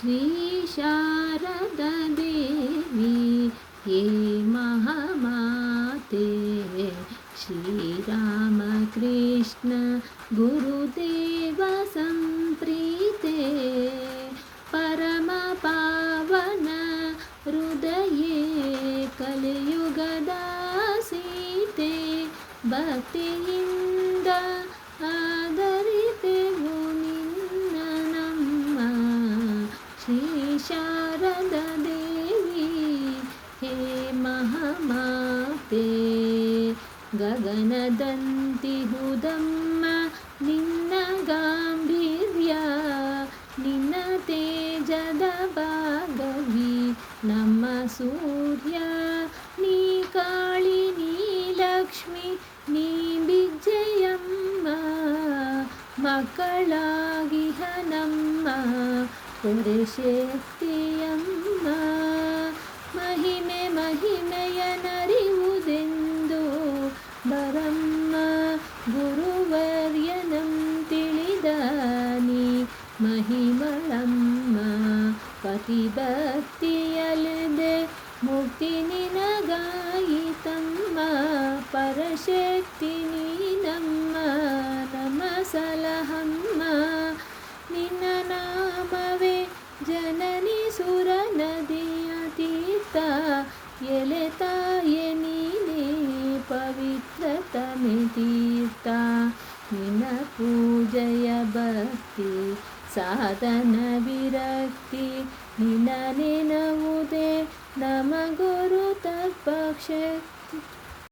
श्रीशारददेवी हे महामाते श्रीरामकृष्ण गुरुदेवसम्प्रीते परमपावन हृदये कलियुगदासीते भक्तिಯಿಂದ श्रीशारदेवी हे महमाते निन्न गाम्भीर्या निन्न तेजदभागवी नम सूर्या सूर्य नीकाळिनीलक्ष्मि नी विजयम्मा मकळागिह नम्म ഒരു ശക്തിയമ്മ മഹിമെ മഹിമയനറിവുതെന്തോ ಬರಮ್ಮ ಗುರುವರ್ಯನಂ ತಿಳಿದಾನಿ. ಮಹಿಮಳಮ್ಮ ಪತಿ ಭಕ್ತಿಯಲ್ಲದೆ ಮುಕ್ತಿ ನಿನಗಾಯಿತಮ್ಮ ಪರಶಕ್ತಿನಿ. ैसुर यलताय यलेतायनि पवित्रतमे निन पूजय भक्ति साधनविरक्ति साधन विरक्ति नम गुरु तत्पक्षक्ति